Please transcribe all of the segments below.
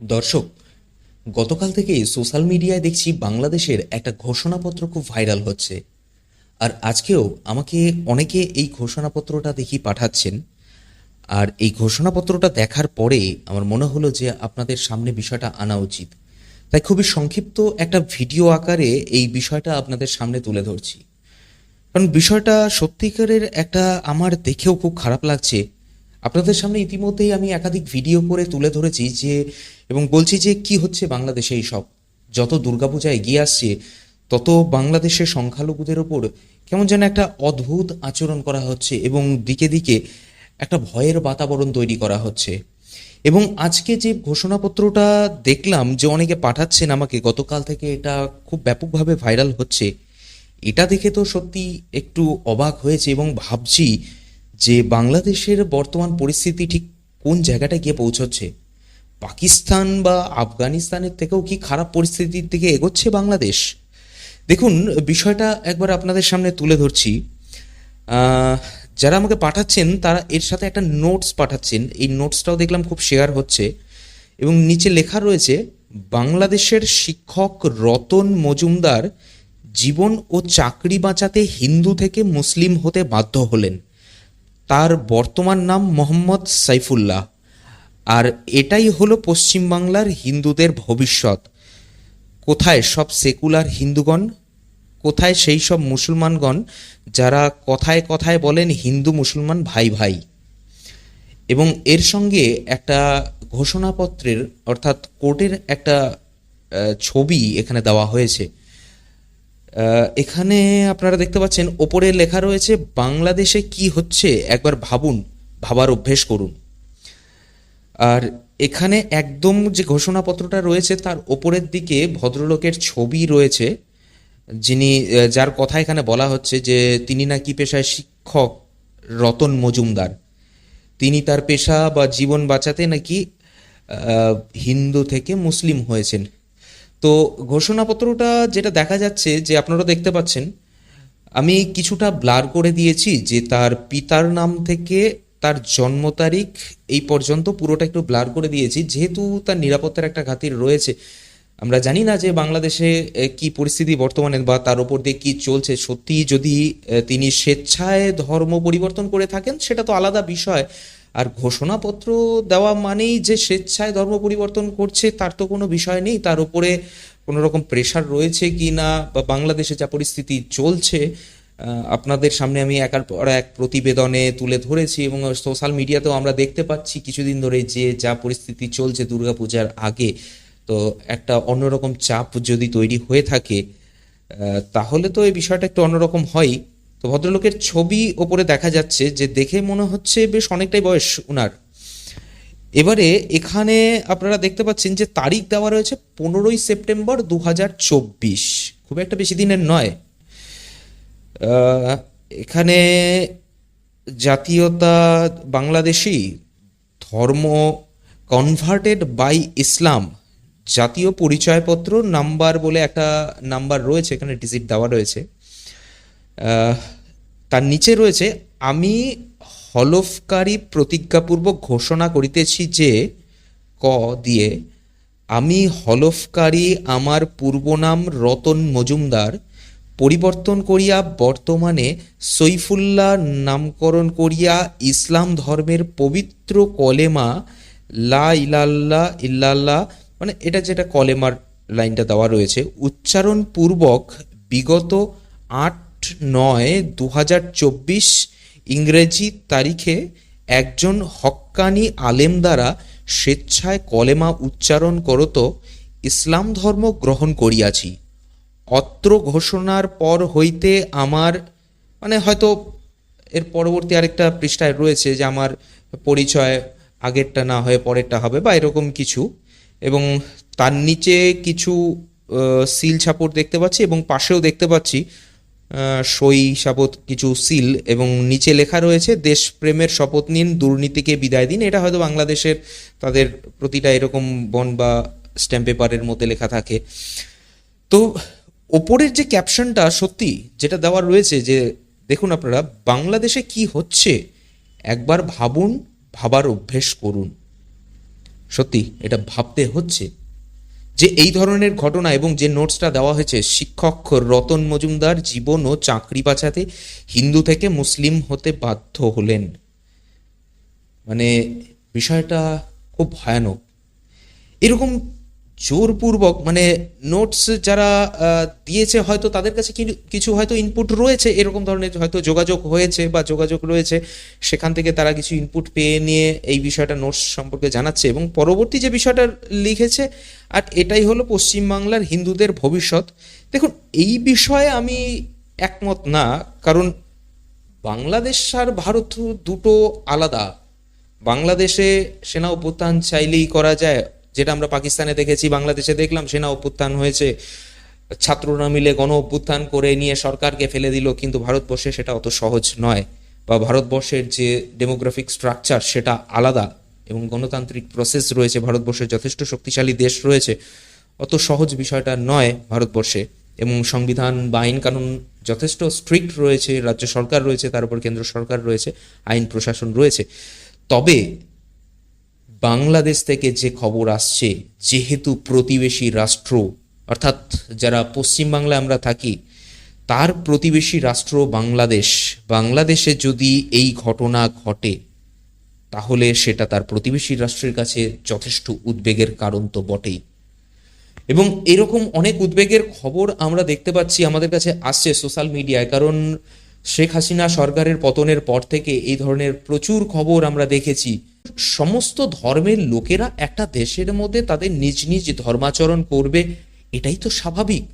দর্শক, গতকাল থেকে সোশ্যাল মিডিয়ায় দেখছি বাংলাদেশের একটা ঘোষণাপত্র খুব ভাইরাল হচ্ছে। আর আজকেও আমাকে অনেকে এই ঘোষণাপত্রটা দেখি পাঠাচ্ছেন। আর এই ঘোষণাপত্রটা দেখার পরে আমার মনে হলো যে আপনাদের সামনে বিষয়টা আনা উচিত। তাই খুবই সংক্ষিপ্ত একটা ভিডিও আকারে এই বিষয়টা আপনাদের সামনে তুলে ধরছি। কারণ বিষয়টা সত্যিকারের একটা আমার দেখেও খুব খারাপ লাগছে। আপনাদের সামনে ইতিমধ্যেই আমি একাধিক ভিডিও করে তুলে ধরেছি যে, এবং বলছি যে কি হচ্ছে বাংলাদেশে এই সব যত দুর্গাপূজা এগিয়ে আসছে, তত বাংলাদেশের সংখ্যালঘুদের ওপর কেমন যেন একটা অদ্ভুত আচরণ করা হচ্ছে এবং দিকে দিকে একটা ভয়ের বাতাবরণ তৈরি করা হচ্ছে। এবং আজকে যে ঘোষণাপত্রটা দেখলাম যে অনেকে পাঠাচ্ছেন আমাকে, গতকাল থেকে এটা খুব ব্যাপকভাবে ভাইরাল হচ্ছে, এটা দেখে তো সত্যি একটু অবাক হয়েছে এবং ভাবছি যে বাংলাদেশের বর্তমান পরিস্থিতি ঠিক কোন জায়গাটায় গিয়ে পৌঁছচ্ছে? পাকিস্তান বা আফগানিস্তানের থেকেও কি খারাপ পরিস্থিতির দিকে এগোচ্ছে বাংলাদেশ? দেখুন, বিষয়টা একবার আপনাদের সামনে তুলে ধরছি। যারা আমাকে পাঠাচ্ছেন, তারা এর সাথে একটা নোটস পাঠাচ্ছেন। এই নোটসটাও দেখলাম খুব শেয়ার হচ্ছে। এবং নিচে লেখা রয়েছে, বাংলাদেশের শিক্ষক রতন মজুমদার জীবন ও চাকরি বাঁচাতে হিন্দু থেকে মুসলিম হতে বাধ্য হলেন। তার বর্তমান নাম মোহাম্মদ সাইফুল্লাহ। আর এটাই হলো পশ্চিমবাংলার হিন্দুদের ভবিষ্যৎ। কোথায় সব সেকুলার হিন্দুগণ, কোথায় সেই সব মুসলমানগণ, যারা কথায় কথায় বলেন হিন্দু মুসলমান ভাই ভাই। এবং এর সঙ্গে একটা ঘোষণাপত্রের অর্থাৎ কোর্টের একটা ছবি এখানে দেওয়া হয়েছে। এখানে আপনারা দেখতে পাচ্ছেন, ওপরে লেখা রয়েছে, বাংলাদেশে কি হচ্ছে? একবার ভাবুন, ভাবার অভ্যেস করুন। আর এখানে একদম যে ঘোষণাপত্রটা রয়েছে, তার ওপরের দিকে ভদ্রলোকের ছবি রয়েছে, যিনি যার কথা এখানে বলা হচ্ছে যে, তিনি নাকি পেশায় শিক্ষক রতন মজুমদার। তিনি তার পেশা বা জীবন বাঁচাতে নাকি হিন্দু থেকে মুসলিম হয়েছেন। তো ঘোষণাপত্রটা যেটা দেখা যাচ্ছে যে আপনারা দেখতে পাচ্ছেন, আমি কিছুটা ব্লার করে দিয়েছি যে তার পিতার নাম থেকে তার জন্ম তারিখ এই পর্যন্ত পুরোটা একটু ব্লার করে দিয়েছি। যেহেতু তার নিরাপত্তার একটা খাতির রয়েছে, আমরা জানি না যে বাংলাদেশে কি পরিস্থিতি বর্তমানে বা তার উপর দিয়ে কি চলছে। সত্যি যদি তিনি স্বেচ্ছায় ধর্ম পরিবর্তন করে থাকেন, সেটা তো আলাদা বিষয়। আর ঘোষণাপত্র দেওয়া মানেই যে স্বেচ্ছায় ধর্ম পরিবর্তন করছে, তার তো কোনো বিষয় নেই। তার উপরে কোনো রকম প্রেশার রয়েছে কি না, বা বাংলাদেশে যা পরিস্থিতি চলছে আপনাদের সামনে আমি একার পর এক প্রতিবেদনে তুলে ধরেছি এবং সোশ্যাল মিডিয়াতেও আমরা দেখতে পাচ্ছি কিছুদিন ধরে যে যা পরিস্থিতি চলছে দুর্গাপূজার আগে, তো একটা অন্যরকম চাপ যদি তৈরি হয়ে থাকে তাহলে তো এই বিষয়টা একটু অন্যরকম হয় তো ভদ্রলোকের ছবি ওপরে দেখা যাচ্ছে যে দেখে মনে হচ্ছে বেশ অনেকটাই বয়স উনার। এবারে এখানে আপনারা দেখতে পাচ্ছেন যে তারিখ দেওয়া রয়েছে পনেরোই সেপ্টেম্বর দু হাজার চব্বিশ। খুব একটা বেশি দিনের নয়। এখানে জাতীয়তা বাংলাদেশি ধর্ম কনভার্টেড বাই ইসলাম জাতীয় পরিচয়পত্র নাম্বার বলে একটা নাম্বার রয়েছে, এখানে ডিজিট দেওয়া রয়েছে। তার নিচে রয়েছে, আমি হলফকারী প্রতিজ্ঞাপূর্বক ঘোষণা করিতেছি যে, ক দিয়ে, আমি হলফকারী আমার পূর্বনাম রতন মজুমদার পরিবর্তন করিয়া বর্তমানে সৈফুল্লাহ নামকরণ করিয়া ইসলাম ধর্মের পবিত্র কলেমা লা ইলাল্লাহ ইল্লাল্লাহ মানে এটা যেটা কলেমার লাইনটা দেওয়া রয়েছে উচ্চারণ পূর্বক বিগত আট নয় দু চব্বিশ ইংরেজি তারিখে একজন হক্কানি আলেম দ্বারা স্বেচ্ছায় কলেমা উচ্চারণ করত, ইসলাম ধর্ম গ্রহণ করিয়াছি। অত্র ঘোষণার পর হইতে আমার মানে হয়তো এর পরবর্তী আরেকটা পৃষ্ঠায় রয়েছে যে আমার পরিচয় আগেরটা না হয়ে পরেরটা হবে বা এরকম কিছু। এবং তার নিচে কিছু সিল ছাপড় দেখতে পাচ্ছি এবং পাশেও দেখতে পাচ্ছি সই সাবত কিছু সিল এবং নিচে লেখা রয়েছে, দেশপ্রেমের শপথ নিন, দুর্নীতিকে বিদায় দিন। এটা হয়তো বাংলাদেশের তাদের প্রতিটা এরকম বন বা স্ট্যাম্প পেপারের মধ্যে লেখা থাকে। তো ওপরের যে ক্যাপশনটা সত্যি যেটা দেওয়া রয়েছে যে, দেখুন আপনারা, বাংলাদেশে কি হচ্ছে, একবার ভাবুন, ভাবার অভ্যেস করুন। সত্যি, এটা ভাবতে হচ্ছে। যে এই ধরনের ঘটনা এবং যে নোটসটা দেওয়া হয়েছে, শিক্ষক রতন মজুমদার জীবন ও চাকরি বাঁচাতে হিন্দু থেকে মুসলিম হতে বাধ্য হলেন। মানে বিষয়টা খুব ভয়ানক। এরকম জোরপূর্বক মানে নোটস যারা দিয়েছে, হয়তো তাদের কাছে কিছু হয়তো ইনপুট রয়েছে, এরকম ধরনের হয়তো যোগাযোগ হয়েছে বা যোগাযোগ রয়েছে, সেখান থেকে তারা কিছু ইনপুট পেয়ে নিয়ে এই বিষয়টা নোটস সম্পর্কে জানাচ্ছে এবং পরবর্তী যে বিষয়টা লিখেছে, আর এটাই হলো পশ্চিমবাংলার হিন্দুদের ভবিষ্যৎ। দেখুন, এই বিষয়ে আমি একমত না, কারণ বাংলাদেশ আর ভারত দুটো আলাদা। বাংলাদেশে সেনা অভ্যুত্থান চাইলেই করা যায় যেটা আমরা পাকিস্তানে দেখেছি, বাংলাদেশে দেখলাম, সেনা অভ্যুত্থান হয়েছে। ছাত্ররা মিলে গণ অভ্যুত্থান করে নিয়ে সরকারকে ফেলে দিল, কিন্তু ভারতবর্ষে সেটা অত সহজ নয় বা ভারতবর্ষের যে ডেমোগ্রাফিক স্ট্রাকচার সেটা আলাদা এবং গণতান্ত্রিক প্রসেস রয়েছে, ভারতবর্ষের যথেষ্ট শক্তিশালী দেশ রয়েছে, অত সহজ বিষয়টা নয় ভারতবর্ষে এবং সংবিধান বা আইন কানুন যথেষ্ট স্ট্রিক্ট রয়েছে, রাজ্য সরকার রয়েছে, তার উপর কেন্দ্র সরকার রয়েছে, আইন প্রশাসন রয়েছে। তবে বাংলাদেশ থেকে যে খবর আসছে, যেহেতু প্রতিবেশী রাষ্ট্র, অর্থাৎ যারা পশ্চিমবাংলায় আমরা থাকি, তার প্রতিবেশী রাষ্ট্র বাংলাদেশ, বাংলাদেশে যদি এই ঘটনা ঘটে, তাহলে সেটা তার প্রতিবেশী রাষ্ট্রের কাছে যথেষ্ট উদ্বেগের কারণ তো বটেই। এবং এরকম অনেক উদ্বেগের খবর আমরা দেখতে পাচ্ছি, আমাদের কাছে আসছে সোশ্যাল মিডিয়ায়, কারণ শেখ হাসিনা সরকারের পতনের পর থেকে এই ধরনের প্রচুর খবর আমরা দেখেছি। সমস্ত ধর্মের লোকেরা একটা দেশের মধ্যে তাদের নিজ নিজ ধর্মাচরণ করবে, এটাই তো স্বাভাবিক।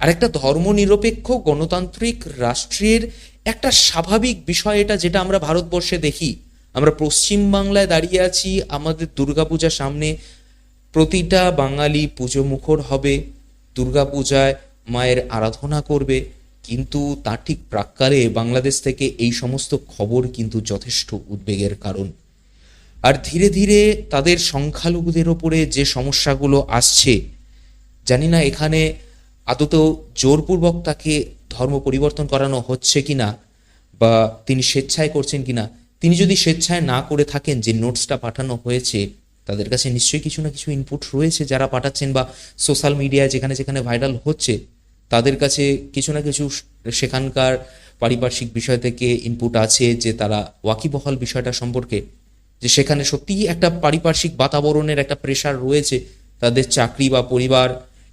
আর একটা ধর্মনিরপেক্ষ গণতান্ত্রিক রাষ্ট্রের একটা স্বাভাবিক বিষয় এটা যেটা আমরা ভারতবর্ষে দেখি। আমরা পশ্চিম বাংলায় দাঁড়িয়ে আছি, আমাদের দুর্গাপূজা সামনে প্রতিটা বাঙালি পুজো মুখর হবে, দুর্গাপূজায় মায়ের আরাধনা করবে, কিন্তু তার ঠিক প্রাক্কালে বাংলাদেশ থেকে এই সমস্ত খবর কিন্তু যথেষ্ট উদ্বেগের কারণ। আর ধীরে ধীরে তাদের সংখ্যালঘুদের ওপরে যে সমস্যাগুলো আসছে, জানি না এখানে আদতেও জোরপূর্বক তাকে ধর্ম পরিবর্তন করানো হচ্ছে কিনা বা তিনি স্বেচ্ছায় করছেন কিনা তিনি যদি স্বেচ্ছায় না করে থাকেন, যে নোটসটা পাঠানো হয়েছে, তাদের কাছে নিশ্চয়ই কিছু না কিছু ইনপুট রয়েছে যারা পাঠাচ্ছেন, বা সোশ্যাল মিডিয়ায় যেখানে যেখানে ভাইরাল হচ্ছে, তাদের কাছে কিছু না কিছু সেখানকার পারিপার্শ্বিক বিষয় থেকে ইনপুট আছে যে তারা ওয়াকিবহল বিষয়টা সম্পর্কে। যে সেখানে সত্যিই একটা পারিপার্শ্বিক বাতাবরণের একটা প্রেশার রয়েছে তাদের চাকরি বা পরিবার,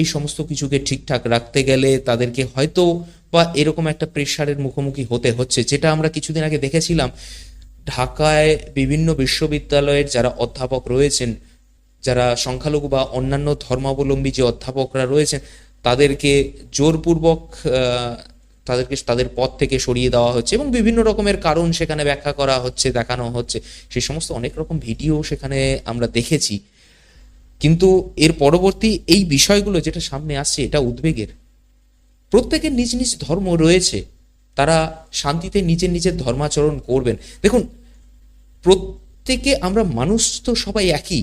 এই সমস্ত কিছুকে ঠিকঠাক রাখতে গেলে তাদেরকে হয়তো বা এরকম একটা প্রেশারের মুখোমুখি হতে হচ্ছে, যেটা আমরা কিছুদিন আগে দেখেছিলাম। ঢাকায় বিভিন্ন বিশ্ববিদ্যালয়ের যারা অধ্যাপক রয়েছেন, যারা সংখ্যালঘু বা অন্যান্য ধর্মাবলম্বী যে অধ্যাপকরা রয়েছেন, তাদেরকে জোরপূর্বক তাদেরকে, তাদের পদ থেকে সরিয়ে দেওয়া হচ্ছে এবং বিভিন্ন রকমের কারণ সেখানে ব্যাখ্যা করা হচ্ছে, দেখানো হচ্ছে। সেই সমস্ত অনেক রকম ভিডিও সেখানে আমরা দেখেছি। কিন্তু এর পরবর্তী এই বিষয়গুলো যেটা সামনে আসছে, এটা উদ্বেগের। প্রত্যেকের নিজ নিজ ধর্ম রয়েছে। তারা শান্তিতে নিজের নিজের ধর্মাচরণ করবেন। দেখুন, প্রত্যেকে আমরা মানুষ তো সবাই একই।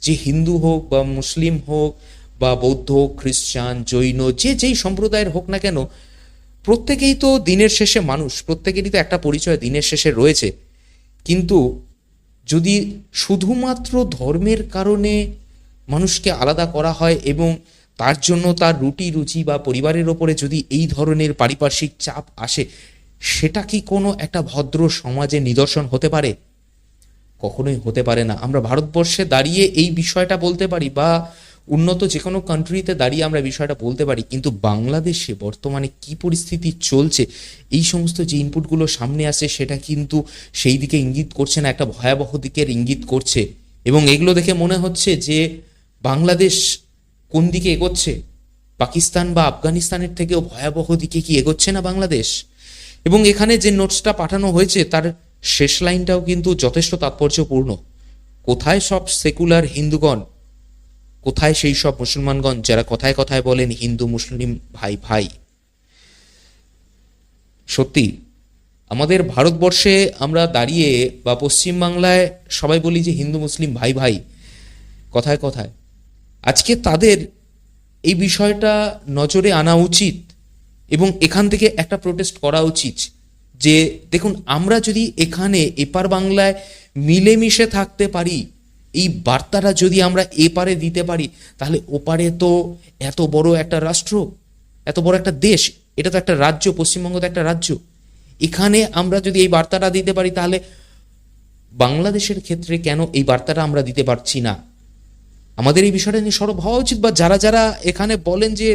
যে হিন্দু হোক বা মুসলিম হোক বা বৌদ্ধ খ্রিস্টান, জৈন, যে যেই সম্প্রদায়ের হোক না কেন প্রত্যেকেই তো দিনের শেষে মানুষ, প্রত্যেকেরই তো একটা পরিচয় দিনের শেষে রয়েছে। কিন্তু যদি শুধুমাত্র ধর্মের কারণে মানুষকে আলাদা করা হয় এবং তার জন্য তার রুটি, রুচি বা পরিবারের ওপরে যদি এই ধরনের পারিপার্শ্বিক চাপ আসে, সেটা কি কোনো একটা ভদ্র সমাজে নিদর্শন হতে পারে? কখনোই হতে পারে না। আমরা ভারতবর্ষে দাঁড়িয়ে এই বিষয়টা বলতে পারি বা উন্নত যে কোনো কান্ট্রিতে দাঁড়িয়ে আমরা বিষয়টা বলতে পারি, কিন্তু বাংলাদেশে বর্তমানে কি পরিস্থিতি চলছে, এই সমস্ত যে ইনপুটগুলো সামনে আসে সেটা কিন্তু সেই দিকে ইঙ্গিত করছে না, একটা ভয়াবহ দিকের ইঙ্গিত করছে। এবং এগুলো দেখে মনে হচ্ছে যে বাংলাদেশ কোন দিকে এগোচ্ছে? পাকিস্তান বা আফগানিস্তানের থেকেও ভয়াবহ দিকে কি এগোচ্ছে না বাংলাদেশ? এবং এখানে যে নোটসটা পাঠানো হয়েছে, তার শেষ লাইনটাও কিন্তু যথেষ্ট তাৎপর্যপূর্ণ। কোথায় সব সেকুলার হিন্দুগণ কোথায় সেই সব মুসলমানগণ, যারা কথায় কথায় বলেন, হিন্দু, মুসলিম, ভাই ভাই? সত্যি, আমাদের ভারতবর্ষে আমরা দাঁড়িয়ে বা পশ্চিমবাংলায় সবাই বলি যে হিন্দু, মুসলিম, ভাই ভাই, কথায় কথায়। আজকে তাদের এই বিষয়টা নজরে আনা উচিত এবং এখান থেকে একটা প্রোটেস্ট করা উচিত যে, দেখুন, আমরা যদি এখানে এপার বাংলায় মিলেমিশে থাকতে পারি এই বার্তাটা যদি আমরা এপারে দিতে পারি, তাহলে ওপারে তো এত বড় একটা রাষ্ট্র, এত বড় একটা দেশ, এটা তো একটা রাজ্য, পশ্চিমবঙ্গ তো একটা রাজ্য। এখানে আমরা যদি এই বার্তাটা দিতে পারি, তাহলে বাংলাদেশের ক্ষেত্রে কেন এই বার্তাটা আমরা দিতে পারছি না? আমাদের এই বিষয়টা নিয়ে সরব হওয়া উচিত বা যারা যারা এখানে বলেন যে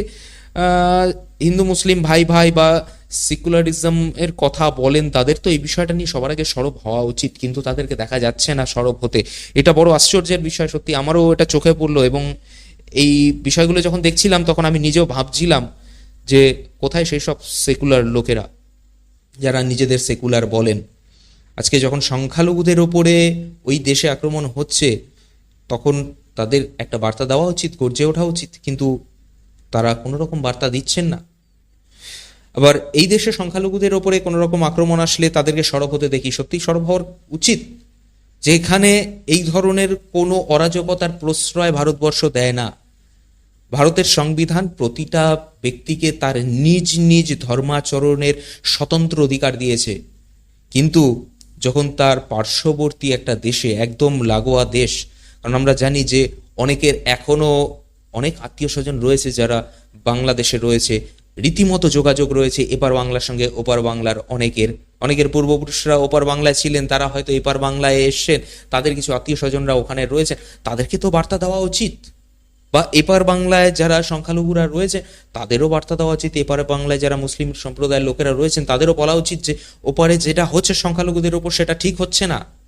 হিন্দু, মুসলিম, ভাই ভাই বা সেকুলারিজম এর কথা বলেন, তাদের তো এই বিষয়টা নিয়ে সবার আগে সরব হওয়া উচিত, কিন্তু তাদেরকে দেখা যাচ্ছে না সরব হতে। এটা বড় আশ্চর্যের বিষয়, সত্যি, আমারও এটা চোখে পড়ল এবং এই বিষয়গুলো যখন দেখছিলাম, তখন আমি নিজেও ভাবছিলাম যে কোথায় সেই সব সেকুলার লোকেরা যারা নিজেদের সেকুলার বলেন। আজকে যখন সংখ্যালঘুদের ওপরে ওই দেশে আক্রমণ হচ্ছে, তখন তাদের একটা বার্তা দেওয়া উচিত, গর্জে ওঠা উচিত, কিন্তু তারা কোনো রকম বার্তা দিচ্ছেন না। আবার এই দেশে সংখ্যালঘুদের ওপরে কোনো রকম আক্রমণ আসলে তাদেরকে সরব হতে দেখি সত্যি সরব হওয়ার উচিত। যেখানে এই ধরনের কোনো অরাজকতার প্রশ্রয় ভারতবর্ষ দেয় না। ভারতের সংবিধান প্রতিটা ব্যক্তিকে তার নিজ নিজ ধর্মাচরণের স্বতন্ত্র অধিকার দিয়েছে। কিন্তু যখন তার পার্শ্ববর্তী একটা দেশে একদম লাগোয়া দেশ, কারণ আমরা জানি যে অনেকের এখনও অনেক আত্মীয় স্বজন রয়েছে যারা বাংলাদেশে রয়েছে রীতিমতো যোগাযোগ রয়েছে এপার বাংলার সঙ্গে ওপার বাংলার অনেকের। অনেকের পূর্বপুরুষরা ওপার বাংলায় ছিলেন, তারা হয়তো এপার বাংলায় এসছেন, তাদের কিছু আত্মীয় স্বজনরা ওখানে রয়েছে। তাদেরকে তো বার্তা দেওয়া উচিত। বা এপার বাংলায় যারা সংখ্যালঘুরা রয়েছে, তাদেরও বার্তা দেওয়া উচিত। এপারে বাংলায় যারা মুসলিম সম্প্রদায়ের লোকেরা রয়েছেন, তাদেরও বলা উচিত যে, ওপারে যেটা হচ্ছে সংখ্যালঘুদের ওপর, সেটা ঠিক হচ্ছে না।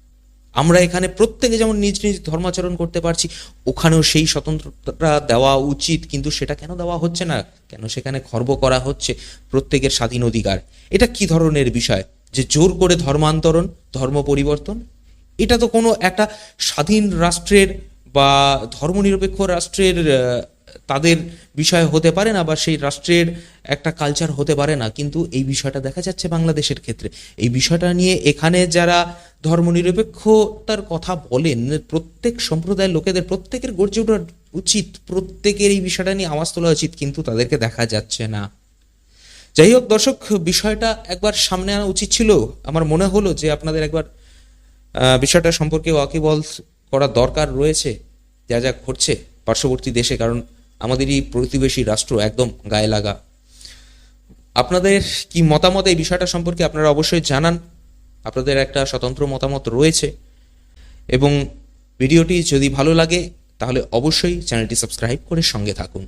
আমরা এখানে প্রত্যেকে যেমন নিজ নিজ ধর্মাচরণ করতে পারছি, ওখানেও সেই স্বতন্ত্রতা দেওয়া উচিত, কিন্তু সেটা কেন দেওয়া হচ্ছে না? কেন সেখানে খর্ব করা হচ্ছে প্রত্যেকের স্বাধীন অধিকার? এটা কি ধরনের বিষয়? যে জোর করে ধর্মান্তরণ, ধর্ম পরিবর্তন? এটা তো কোনো একটা স্বাধীন রাষ্ট্রের বা ধর্মনিরপেক্ষ রাষ্ট্রের তাদের বিষয় হতে পারে না বা সেই রাষ্ট্রের একটা কালচার হতে পারে না। কিন্তু এই বিষয়টা দেখা যাচ্ছে বাংলাদেশের ক্ষেত্রে। এই বিষয়টা নিয়ে এখানে যারা ধর্মনিরপেক্ষতার কথা বলেন, প্রত্যেক সম্প্রদায়ের লোকেদের, প্রত্যেকের গর্জে ওঠা উচিত, প্রত্যেকের এই বিষয়টা নিয়ে আওয়াজ তোলা উচিত, কিন্তু তাদেরকে দেখা যাচ্ছে না। যাই হোক, দর্শক, বিষয়টা একবার সামনে আনা উচিত ছিল। আমার মনে হলো যে আপনাদের একবার বিষয়টা সম্পর্কে ওয়াকিবল করা দরকার রয়েছে। যা যা ঘটছে পার্শ্ববর্তী দেশে, কারণ আমাদেরই প্রতিবেশী রাষ্ট্র একদম গায়ে লাগা। আপনাদের কি মতামত এই বিষয়টা সম্পর্কে আপনারা অবশ্যই জানান। আপনাদের একটা স্বতন্ত্র মতামত রয়েছে। এবং ভিডিওটি যদি ভালো লাগে, তাহলে অবশ্যই চ্যানেলটি সাবস্ক্রাইব করে সঙ্গে থাকুন।